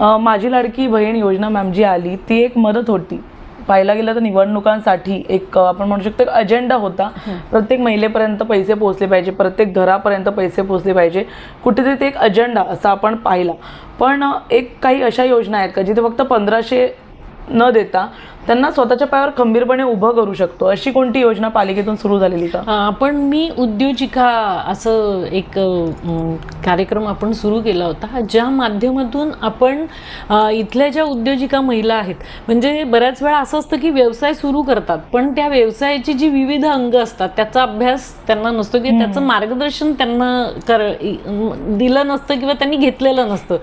माझी लाडकी बहीण योजना मॅम जी आली ती एक मदत होती. पाहायला गेलं तर निवडणुकांसाठी एक आपण म्हणू शकतो अजेंडा होता. प्रत्येक महिलेपर्यंत पैसे पोहोचले पाहिजे प्रत्येक घरापर्यंत पैसे पोहोचले पाहिजे. कुठेतरी ते एक अजेंडा असा आपण पाहिला. पण एक काही अशा योजना आहेत का जिथे फक्त पंधराशे न देता त्यांना स्वतःच्या पायावर खंबीरपणे उभं करू शकतो. अशी कोणती योजना पालिकेतून सुरू झालेली का? अं, आपण मी उद्योजिका असं एक कार्यक्रम आपण सुरू केला होता ज्या माध्यमातून आपण इथल्या ज्या उद्योजिका महिला आहेत म्हणजे बऱ्याच वेळा असं असतं की व्यवसाय सुरू करतात पण त्या व्यवसायाची जी विविध अंग असतात त्याचा अभ्यास त्यांना नसतो किंवा त्याचं मार्गदर्शन त्यांना कर दिलं नसतं किंवा त्यांनी घेतलेलं नसतं.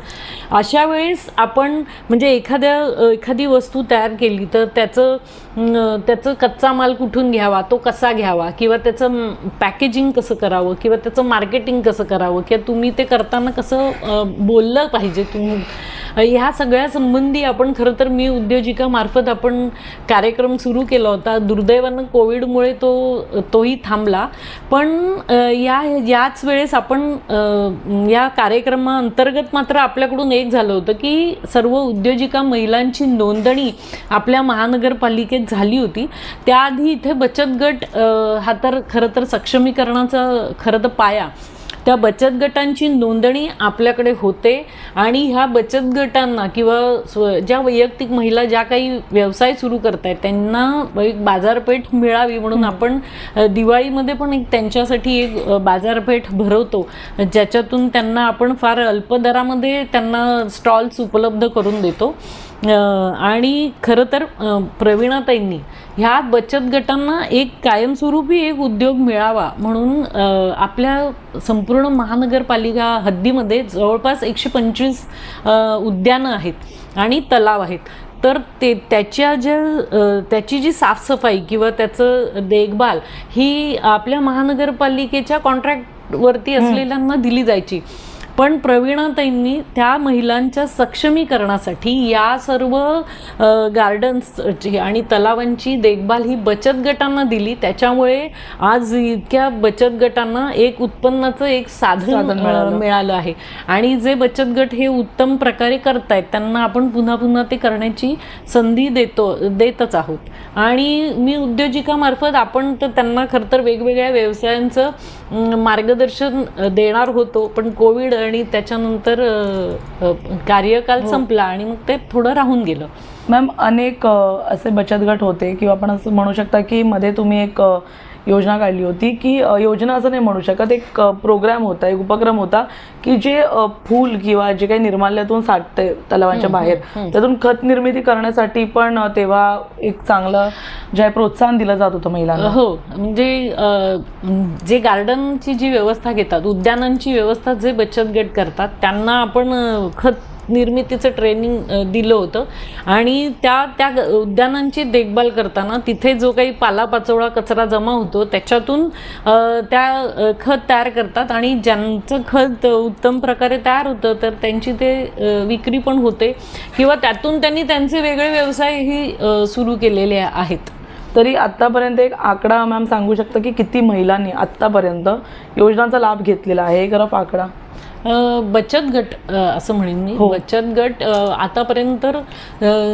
अशा वेळेस आपण म्हणजे एखाद्या एखादी वस्तू तयार केली तर त्याचं त्याचं कच्चा माल कुठून घ्यावा तो कसा घ्यावा किंवा त्याचं पॅकेजिंग कसं करावं किंवा त्याचं मार्केटिंग कसं करावं किंवा तुम्ही ते करताना कसं बोललं पाहिजे तुम्ही. ह्या सगळ्या संबंधी आपण खरं तर मी उद्योजिकामार्फत आपण कार्यक्रम सुरू केला होता. दुर्दैवानं कोविडमुळे तो तोही थांबला. पण या याच वेळेस आपण या कार्यक्रमाअंतर्गत मात्र आपल्याकडून एक झालं होतं की सर्व उद्योजिका महिलांची नोंदणी आपल्या महा महानगरपालिकेत झाली होती. त्याआधी इथे बचत गट हा तर खरं तर सक्षमीकरणाचा खरं तर पाया. त्या बचत गटांची नोंदणी आपल्याकडे होते आणि ह्या बचत गटांना किंवा स्व ज्या वैयक्तिक महिला ज्या काही व्यवसाय सुरू करतायत त्यांना एक बाजारपेठ मिळावी म्हणून आपण दिवाळीमध्ये पण एक त्यांच्यासाठी एक बाजारपेठ भरवतो. ज्याच्यातून त्यांना आपण फार अल्प दरामध्ये त्यांना स्टॉल्स उपलब्ध करून देतो. आणि खरं तर प्रवीणाताईंनी ह्या बचत गटांना एक कायमस्वरूपी एक उद्योग मिळावा म्हणून आपल्या संपूर्ण महानगरपालिका हद्दीमध्ये जवळपास एकशे पंचवीस उद्यानं आहेत आणि तलाव आहेत. तर ते त्याच्या ज्या त्याची जी साफसफाई किंवा त्याचं देखभाल ही आपल्या महानगरपालिकेच्या कॉन्ट्रॅक्टवरती असलेल्यांना दिली जायची. पण प्रवीणाताईंनी त्या महिलांच्या सक्षमीकरणासाठी या सर्व गार्डन्सची आणि तलावांची देखभाल ही बचत गटांना दिली. त्याच्यामुळे आज इतक्या बचत गटांना एक उत्पन्नाचं एक साधन मिळालं. आहे. आणि जे बचत गट हे उत्तम प्रकारे करतायत त्यांना आपण पुन्हा पुन्हा ते करण्याची संधी देतो देतच आहोत. आणि मी उद्योजिकामार्फत आपण तर त्यांना खरं तर वेगवेगळ्या व्यवसायांचं मार्गदर्शन देणार होतो. पण कोविड आणि त्याच्यानंतर कार्यकाल संपला आणि मग ते थोडं राहून गेलं. मॅम अनेक असे बचत गट होते किंवा आपण असं म्हणू शकता की मध्ये तुम्ही एक योजना काढली होती की योजना असं नाही म्हणू शकत. एक प्रोग्राम होता एक उपक्रम होता की जे फूल किंवा जे काही निर्माल्यातून साठते तलावांच्या बाहेर त्यातून खत निर्मिती करण्यासाठी पण तेव्हा एक चांगलं जे आहे प्रोत्साहन दिलं जात होतं महिलांना. हो म्हणजे जे गार्डनची जी व्यवस्था घेतात उद्यानांची व्यवस्था जे बचत गट करतात त्यांना आपण खत निर्मितीचं ट्रेनिंग दिलं होतं. आणि त्या त्या उद्यानांची देखभाल करताना तिथे जो काही पालापाचोळा कचरा जमा होतो त्याच्यातून त्या खत तयार करतात. आणि ज्यांचं खत उत्तम प्रकारे तयार होतं तर त्यांची ते विक्री पण होते. किंवा त्यातून त्यांनी त्यांचे वेगळे व्यवसायही सुरू केलेले आहेत. तरी आत्तापर्यंत एक आकडा मॅम सांगू शकता की किती महिलांनी आत्तापर्यंत योजनांचा लाभ घेतलेला आहे? एक रफ आकडा. बचत गट असं म्हणेन मी हो. बचत गट आतापर्यंत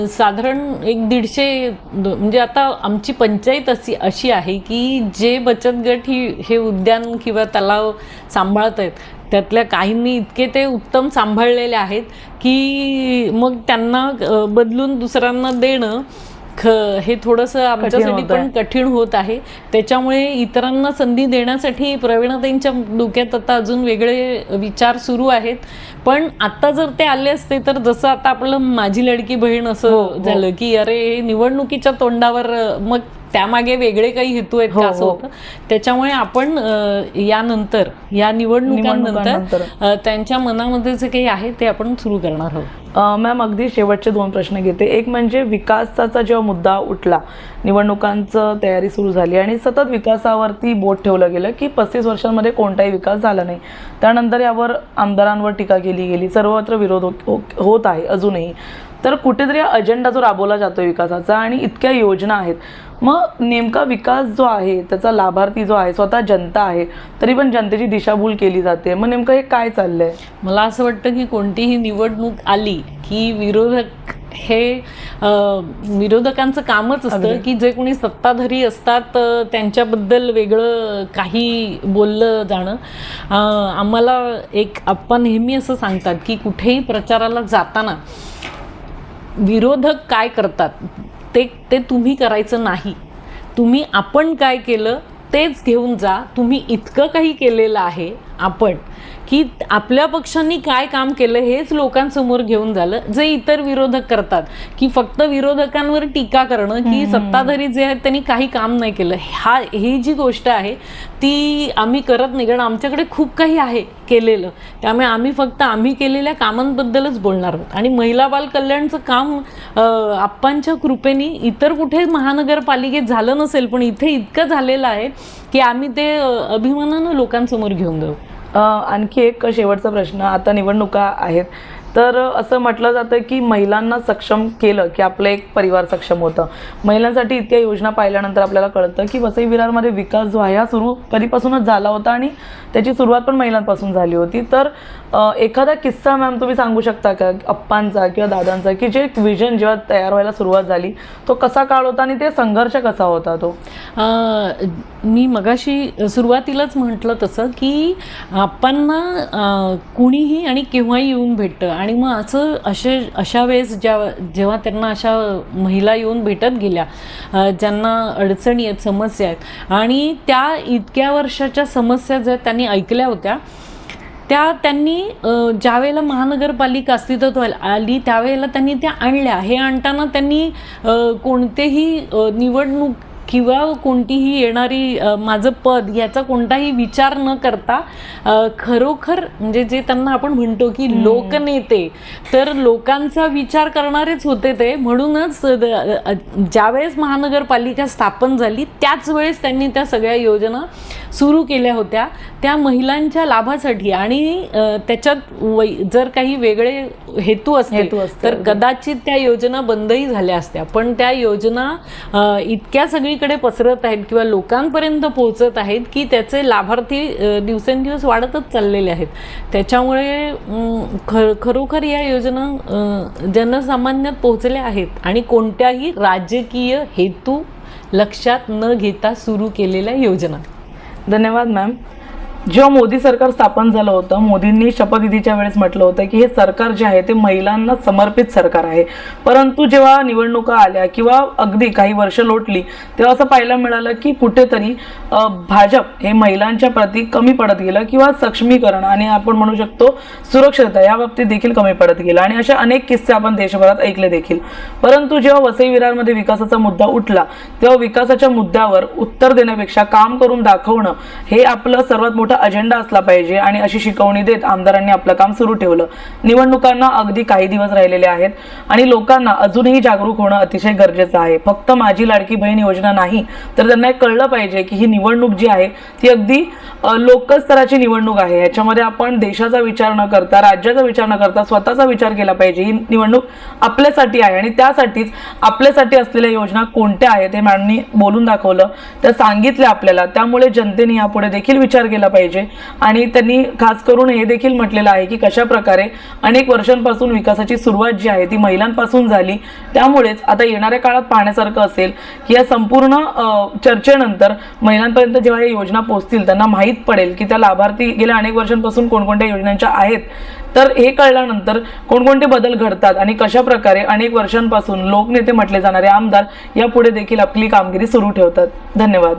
साधारण एक दीडशे म्हणजे आता आमची पंचायत अशी अशी आहे की जे बचत गट ही हे उद्यान किंवा तलाव सांभाळत आहेत त्यातल्या काहींनी इतके ते उत्तम सांभाळलेले आहेत की मग त्यांना बदलून दुसऱ्यांना देणं ख हे थोडंसं आमच्यासाठी पण. कठीण होत आहे त्याच्यामुळे इतरांना संधी देण्यासाठी प्रवीणाताईंच्या डोक्यात आता अजून वेगळे विचार सुरू आहेत पण आता जर ते आले असते तर जसं आता आपलं माझी लडकी बहीण हो, असं हो. झालं की अरे हे निवडणुकीच्या तोंडावर मग त्यामागे वेगळे काही हेतू आहेत हो, का असं हो. होतं? त्याच्यामुळे आपण यानंतर या निवडणुकांनंतर त्यांच्या मनामध्ये जे काही आहे ते आपण सुरू करणार आहोत. मॅम अगदी शेवटचे दोन प्रश्न घेते. एक म्हणजे विकासाचा जेव्हा मुद्दा उठला निवडणुकांचं तयारी सुरू झाली आणि सतत विकासावरती बोट ठेवलं गेलं की पस्तीस वर्षांमध्ये कोणताही विकास झाला नाही. त्यानंतर यावर आमदारांवर टीका केली गेली. सर्वत्र विरोध हो- हो- होत आहे अजूनही. तर कुठेतरी अजेंडा जो राबवला जातो विकासाचा आणि इतक्या योजना आहेत. मग नेमका विकास जो आहे त्याचा लाभार्थी जो आहे स्वतः जनता आहे तरी पण जनतेची दिशाभूल केली जाते. मग नेमकं हे काय चाललंय? मला असं वाटतं की कोणतीही निवडणूक आली की विरोधक हे विरोधकांचं कामच असतं की जे कोणी सत्ताधारी असतात त्यांच्याबद्दल वेगळं काही बोललं जाणं. आम्हाला एक आप्पा नेहमी असं सांगतात की कुठेही प्रचाराला जाताना विरोधक काय करतात? ते ते तुम्ही करायचं नाही. तुम्ही आपण काय केलं तेच घेऊन जा. तुम्ही इतकं काही केलेलं आहे. आपण की आपल्या पक्षांनी काय काम केलं हेच लोकांसमोर घेऊन झालं जे इतर विरोधक करतात की फक्त विरोधकांवर टीका करणं की सत्ताधारी जे आहेत त्यांनी काही काम नाही केलं. हा ही जी गोष्ट आहे ती आम्ही करत नाही कारण आमच्याकडे खूप काही आहे केलेलं. त्यामुळे आम्ही फक्त आम्ही केलेल्या कामांबद्दलच बोलणार आहोत. आणि महिला बाल कल्याणचं काम आप्पांच्या कृपेने इतर कुठे महानगरपालिकेत झालं नसेल पण इथे इतकं झालेलं आहे की आम्ही ते अभिमानानं लोकांसमोर घेऊन जाऊ. आणखी एक शेवटचा प्रश्न आता निवडणुका आहेत. तर असं म्हटलं जातं की महिलांना सक्षम केलं की आपलं एक परिवार सक्षम होतं. महिलांसाठी इतक्या योजना पाहिल्यानंतर आपल्याला कळतं की वसई विरारमध्ये विकास जो आहे हा सुरू कधीपासूनच झाला होता आणि त्याची सुरुवात पण महिलांपासून झाली होती. तर एखादा किस्सा मॅम तुम्ही सांगू शकता का? अप्पांचा किंवा दादांचा की जे एक विजन जेव्हा तयार व्हायला सुरुवात झाली तो कसा काळ होता आणि ते संघर्ष कसा होता तो? मी मगाशी सुरुवातीलाच म्हटलं तसं की आपणना कुणीही आणि केव्हाही येऊन भेटतं. आणि मग असं असे अशा वेळेस ज्या जेव्हा त्यांना अशा महिला येऊन भेटत गेल्या ज्यांना अडचणी आहेत समस्या आहेत आणि त्या इतक्या वर्षाच्या समस्या ज्या त्यांनी ऐकल्या होत्या त्या त्यांनी ज्यावेळेला महानगरपालिका अस्तित्वात आली त्यावेळेला त्यांनी त्या आणल्या. हे आणताना त्यांनी कोणतेही निवडणूक किंवा कोणतीही येणारी माझं पद याचा कोणताही विचार न करता खरोखर म्हणजे जे त्यांना आपण म्हणतो की लोकनेते तर लोकांचा विचार करणारेच होते ते. म्हणूनच ज्यावेळेस महानगरपालिका स्थापन झाली त्याच वेळेस त्यांनी त्या सगळ्या योजना सुरू केल्या होत्या त्या महिलांच्या लाभासाठी. आणि त्याच्यात वै जर काही वेगळे हेतू असते हेतू असतील. तर कदाचित त्या योजना बंदही झाल्या असत्या. पण त्या योजना इतक्या सगळीकडे पसरत आहेत किंवा लोकांपर्यंत पोहोचत आहेत की त्याचे लाभार्थी दिवसेंदिवस वाढतच चाललेले आहेत. त्याच्यामुळे अम, ख खरोखर या योजना जनसामान्यात पोहोचल्या आहेत. आणि कोणत्याही राजकीय हेतू लक्षात न घेता सुरू केलेल्या योजना. धन्यवाद मॅम जेव्हा मोदी सरकार स्थापन झालं होतं मोदींनी शपथविधीच्या वेळेस म्हटलं होतं की हे सरकार जे आहे ते महिलांना समर्पित सरकार आहे. परंतु जेव्हा निवडणुका आल्या किंवा अगदी काही वर्ष लोटली तेव्हा असं पाहायला मिळालं की कुठेतरी भाजप हे महिलांच्या प्रती कमी पडत गेलं किंवा सक्षमीकरण आणि आपण म्हणू शकतो सुरक्षितता या बाबतीत देखील कमी पडत गेलं आणि असे अनेक किस्से आपण देशभरात ऐकले देखील. परंतु जेव्हा वसई विरारमध्ये विकासाचा मुद्दा उठला तेव्हा विकासाच्या मुद्द्यावर उत्तर देण्यापेक्षा काम करून दाखवणं हे आपलं सर्वात मोठं अजेंडा असला पाहिजे आणि अशी शिकवणी देत आमदारांनी आपलं काम सुरू ठेवलं. निवडणुकांना अगदी काही दिवस राहिलेले आहेत आणि लोकांना अजूनही जागरूक होणं अतिशय गरजेचं आहे. फक्त माझी लाडकी बहीण योजना नाही तर त्यांना एक कळलं पाहिजे की ही निवडणूक जी आहे ती अगदी लोकस्तराची स्तराची निवडणूक आहे. ह्याच्यामध्ये आपण देशाचा विचार न करता राज्याचा विचार न करता स्वतःचा विचार केला पाहिजे. ही निवडणूक आपल्यासाठी आहे आणि त्यासाठीच आपल्यासाठी असलेल्या योजना कोणत्या आहेत हे मॅडमनी बोलून दाखवलं त्या सांगितल्या आपल्याला. त्यामुळे जनतेने यापुढे देखील विचार केला पाहिजे. आणि त्यांनी खास करून हे देखील म्हटलेलं आहे की कशा प्रकारे अनेक वर्षांपासून विकासाची सुरुवात जी आहे ती महिलांपासून झाली. त्यामुळेच आता येणाऱ्या काळात पाहण्यासारखं असेल की या संपूर्ण चर्चेनंतर महिलांपर्यंत जेव्हा या योजना पोहोचतील त्यांना माहीत पडेल की त्या लाभार्थी गेल्या अनेक वर्षांपासून कोणकोणत्या योजनांच्या आहेत. तर हे कळल्यानंतर कोणकोणते बदल घडतात आणि कशा प्रकारे अनेक वर्षांपासून लोकनेते म्हटले जाणारे आमदार यापुढे देखील आपली कामगिरी सुरू ठेवतात. धन्यवाद.